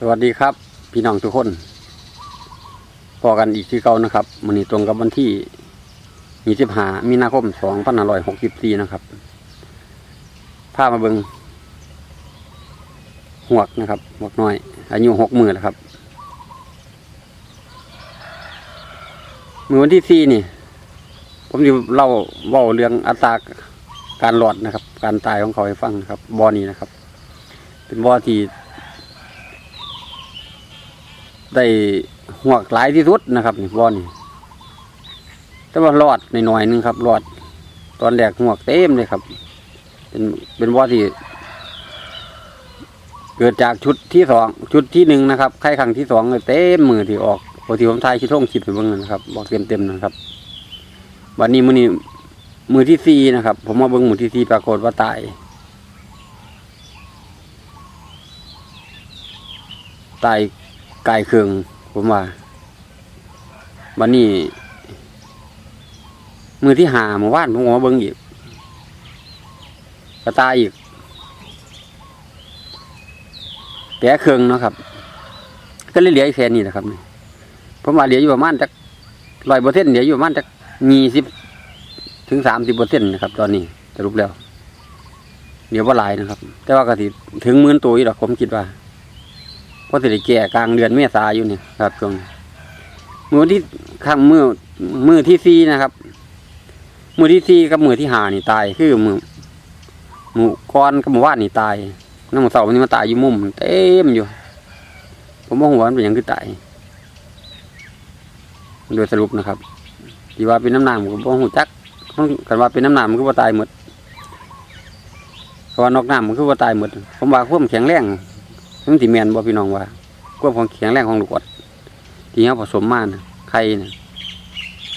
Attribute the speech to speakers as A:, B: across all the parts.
A: สวัสดีครับ พี่น้องทุกคนพอกันอีกที่เก่านะครับมันนี้ตรงกับวันที่ยี่สิบห้ามีนาคมสองพันห้าร้อยหกสิบสี่นะครับพามาเบิงหวกนะครับหวกน้อย อายุหกมือแล้วครับมือวันที่สี่นี่ ผมจะเล่าเว่าเรื่องอัตราการหลอดนะครับ การตายของเขาให้ฟังนะครับบอนี้นะครับ เป็นบอที่ ได้หวกหลายที่สุดนะครับนี่บอนี่แต่ว่ารอดในหน่อยๆนึงครับรอด ตอนแรกหวกเต็มเลยครับ เป็นเป็นบอที่ เกิดจากชุดที่สองชุดที่หนึ่งนะครับไข่ครั้งที่สองเลยเต็มมือที่ออกปกติผมทายคิดท่งคิดไปบ้างนะครับบอกเต็มเต็มนะครับวันนี้มือนี้มือที่สี่นะครับ ผมมาเบิ้งมือที่สี่ปรากฏว่าตายตาย กายเครื่องผมว่าวันนี้ มือที่หาเมื่อวานผมก็มาเบิ้งอีกก็ตายอีกแก่เครื่องเนาะครับ ก็เลยเหลืออีกแค่นี้แหละครับผมว่าเหลืออยู่ประมาณจักร้อยเปอร์เซ็นต์เหลืออยู่ประมาณจักยี่สิบถึงสามสิบเปอร์เซ็นต์นะครับ ตอนนี้สรุปแล้วเดี๋ยวว่าหลายนะครับ แต่ว่าก็สิถึงหมื่นตัวอีกหรอกผมคิดว่า พราะสิได้แก่กลางเดือนเมษาอยู่นี่ครับช่วงนี้มือที่ข้างมือมือที่สี่นะครับ มือที่สี่กับมือที่หานี่ตาย คือมือมือก้อนกับมือว่านนี่ตายน้ำมันเสาร์นี่มันตายอยู่มุมเต็มอยู่ ผมว่าหัวมันเป็นอย่างคือตายโดยสรุปนะครับที่ว่าเป็นน้ำหนามผมบอกหูจักกันว่าเป็นน้ำหนามมันคือว่าตายหมดเพราะว่านอกน้ำมันคือว่าตายหมดผมว่าความแข็งแรง มันสิแมนบ่พี่น้องว่าความของแข็งแรงของลูกอดที่เขาผสมมานะไข่นะ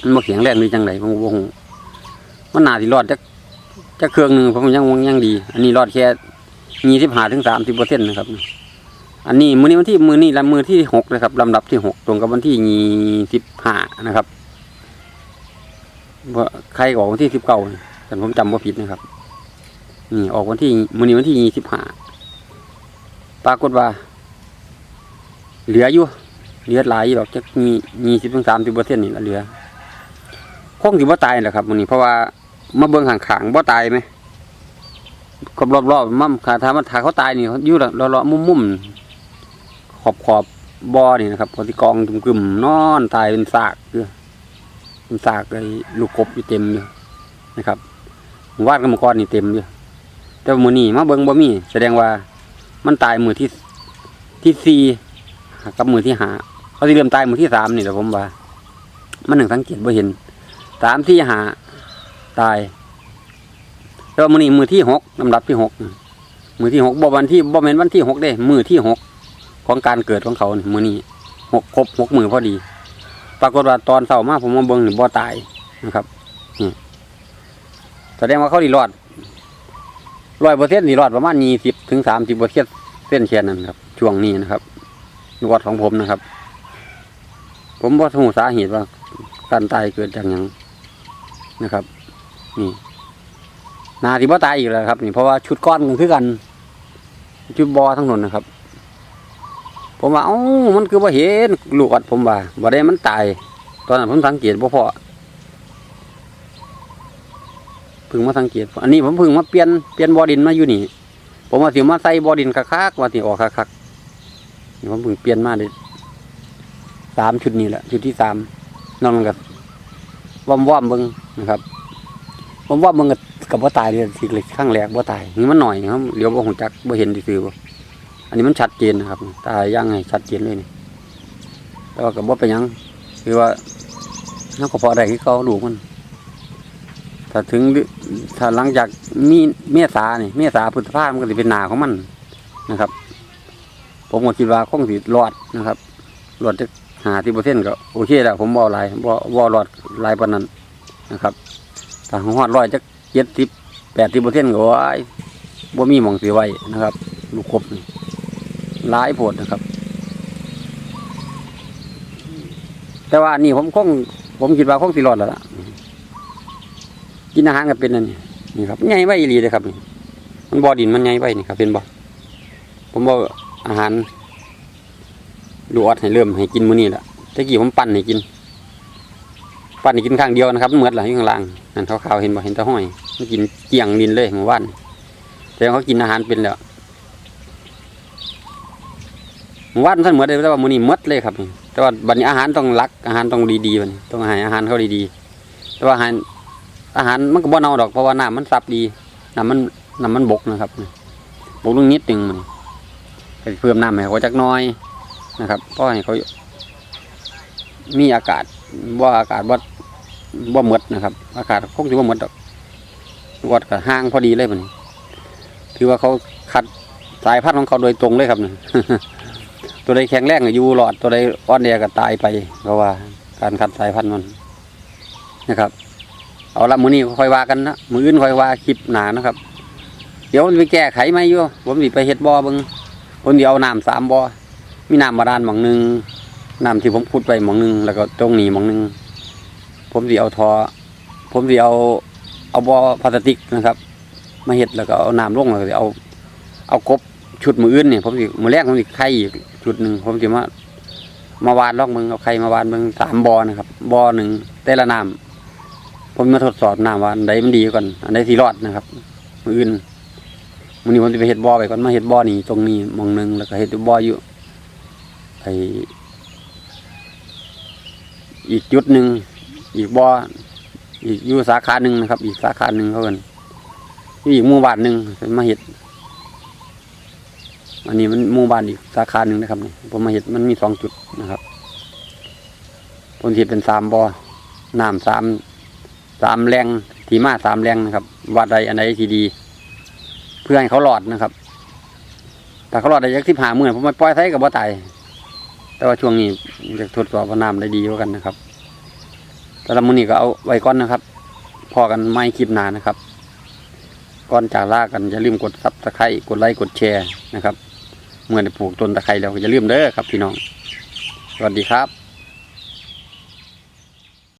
A: มันบ่แข็งแรงหรือจังไดผมก็บ่ฮู้มันหน่าสิรอดจักจักเครื่องหนึ่งผมยังวงยังดี อันนี้รอดแค่25ถึง30%นต์นะครับ อันนี้มือนี้วันที่มือนี้ลำมือที่6นะครับลำดับที่หกตรงกับวันที่25นะครับว่าใครออกวันที่19แต่ผมจำบ่าผิดนะครับนี่ออกวันที่มือนี้วันที่25 ปรากฏว่า เหลืออยู่ เหลือหลายอยู่หรอกจะมีมีสิบถึงสามสิบเปอร์เซ็นต์นี่ละเหลือคงสิบ่ตายแหละครับมันนี้เพราะว่ามาเบิ่งห่างขางๆบ่ตายไหมกรอบรอบๆมั่มขาถามว่าถ้าเขาตายนี่เขาอยู่ละเละๆมุ่มๆขอบขอบบ่อนี่นะครับพอที่กองกึ่มๆนอนตายเป็นซากอยู่เป็นซากไอ้ลูกกบอยู่เต็มอยู่นะครับวาดกรรมกรนี่เต็มอยู่แต่ว่ามื้อนี้มาเบิ่งบ่มี แสดงว่า มันตายมือที่ที่สี่กับมือที่หาเขาที่เริ่มตายมือที่สามนี่แหละผมว่า มันหนึ่งสังเกตว่าเห็นสามที่หาตายแล้วมือนี้มือที่หกลำดับที่หกมือที่หกบ่วันที่บ่แม่นวันที่หกเด้มือที่หกของการเกิดของเขานี่มือนี้หกครบหกมือพอดี ปรากฏว่าตอนเสาร์มาผมมาเบิ่งหนี่งบ่ตายนะครับแสดงว่าเขาดีรอด ร้อยเปอร์เซ็นต์ดีรอดประมาณยี่สิบถึงสามสิบเปอร์เซ็นต์เส้นเชียนนั่นครับ ช่วงนี้นะครับนวัดของผมนะครับ ผมว่าสงสาเหตุว่าการตายเกิดจากหยังนะครับ นี่นาที่ว่าตายอีกแล้วครับ นี่เพราะว่าชุดก้อนกันคือกัน ชุดบอทั้งหมดนะครับ ผมว่าเอ้ามันคือว่าเห็นลูกอัดผมว่าบ่ได้มันตาย ตอนนั้นผมสังเกตบ่พอเพึ่งมาสังเกต อันนี้ผมพึ่งมาเปลี่ยนเปลี่ยนบอดินมาอยู่นี่ ผมว่าสิมาใส่บอดินคักๆว่าสิออกคักๆนี่ผมพิ่งเปลี่ยนมาเลยสามชุดนี้แหละชุดที่สามนอนกนั้นก็ว่อมว่อมเบิ่งนะครับว่อมว่อมเบิ่งก็กับว่าตายเลยทีเลยข้างแรกว่าตายนี่มันหน่อยครับเดี๋ยวบ่หูจักบ่เห็นซื่อๆบ่อันนี้มันชัดเจนนะครับ ตายย่างไงชัดเจนเลยนี่แต่ว่ากับว่าไปยังคือว่านักก็พอได้ที่เขาดูมัน ถ้าถึงถ้าหลังจากมีเมษาเนี่ยเมษาพฤษภามันก็จะเป็นหนาของมันนะครับ ผมก็คิดว่าคงสิรอดนะครับรอดจะหาที่เปอร์เซ็นต์ก็โอเคแล้วผมบอลายบอบอรอดลายปานนั้นนะครับถ้าของฮอดร้อยจะเจ็ดสิบแปดสิบเปอร์เซ็นต์ก็ว่าบ่มีหมองสีไว้นะครับ ลูกกบนี่หลายโพดนะครับ แต่ว่านี่ผมคงผมคิดว่าคงสิรอดแล้วล่ะ กินอาหารก็เป็นนั่นนี่นี่ครับใหญ่ไว้อีหลีเลยครับนี่มันบ่อดินมันใหญ่ไว้นี่ครับเป็นบ่ผมบอกอาหารดูออดให้เริ่มให้กินมื้อนี้แหละตะกี้ผมปั่นให้กิน ปั่นให้กินข้างเดียวนะครับเหมือดหลังอยู่ข้างล่างนั่นขาวๆเห็นบ่เห็นตะห้อยมันกินเกี่ยงดินเลยเมื่อวานแต่เขากินอาหารเป็นแล้วเมื่อวานท่านเหมือดเลยแต่ว่ามื้อนี้มดเลยครับแต่ว่าบัดนี้อาหารต้องรักอาหารต้องดีๆบัดนี้ต้องให้อาหารเขาดีๆแต่ว่าอาหาร อาหารมันก็บ่เน่าดอกเพราะว่าน้ำมันซับดีน้ำมันน้ำมันบกนะครับบกลงนิดหนึงมันเพิ่มน้ำให้เขาจักน้อยนะครับเพราะให้เขามีอากาศว่าอากาศว่าว่าหมดนะครับ อากาศคงจะว่าหมดดอกวัดกับห้างพอดีเลยมันถือว่าเขาคัดสายพันธุ์ของเขาโดยตรงเลยครับเนี่ยตัวใดแข็งแรงอยู่หลอดตัวใดอ่อนแอก็ตายไปเพราะว่า การคัดสายพันธุ์มันนะครับ เอาละมือนี้ค่อยว่ากันนะมืออื่นค่อยว่าคลิปหนานะครับ เดี๋ยวผมจะไปแก้ไขไหมอยู่ผมสิไปเฮ็ดบ่อบิงผมเดี๋ยวเอาน้ำสามบ่อมีน้ำบาดาลหมองหนึ่งน้ำที่ผมพูดไปหมองหนึ่งแล้วก็ตรงนี้หมองหนึ่งผมสิเอาทอ ผมสิเอาเอาบอพลาสติกนะครับ มาเฮ็ดแล้วก็เอาน้ำลงแล้วก็สิเอา เอากบชุดมืออื่นเนี่ยผมสิมือแรกผมสิไข่อีกชุดหนึ่งผมสิมามาวานลอกมึงเอาไข่มาวานมึงสามบอนะครับบอหนึ่งแต่ละน้ำ ผมมาทดสอบน้ำว่าอันใดมันดีก่อนอันใดสีรอดนะครับมืออื่นมือนี้ผมจะไปเฮ็ดบอไปก่อนมาเฮ็ดบอนี่ตรงนี้มองหนึ่งแล้วก็เฮ็ดบออยู่ไออีกจุดหนึ่งอีกบ่ออีกอยู่สาขาหนึ่งนะครับ อีกสาขาหนึ่งเขาเอินมีอีกหมู่บ้านหนึ่งมาเห็ดอันนี้มันหมู่บ้านอีกสาขาหนึ่งนะครับนี่ผมมาเห็ดมันมีสองจุดนะครับผมเห็ดเป็นสามบ่อน้ำสาม สามแรงทีมาสามแรงนะครับวัดใดอันใดที่ดี เพื่อให้เขาหลอดนะครับแต่เขาหลอดได้ยักสิบหาหมื่นผมไม่ปล่อยไทยกับบ่ตายแต่ว่าช่วงนี้จะทดสอบว่าน้ำได้ดีกว่ากันนะครับแต่ละมื้อนี้ก็เอาไว้ก่อนนะครับ พอกันไม่คลิปนานะครับ ก่อนจากลากันอย่าลืมกดซับสไครต์กดไลค์กดแชร์นะครับ เมื่อได้ปลูกต้นตะไคร้แล้วก็อย่าลืมเด้อครับพี่น้อง สวัสดีครับ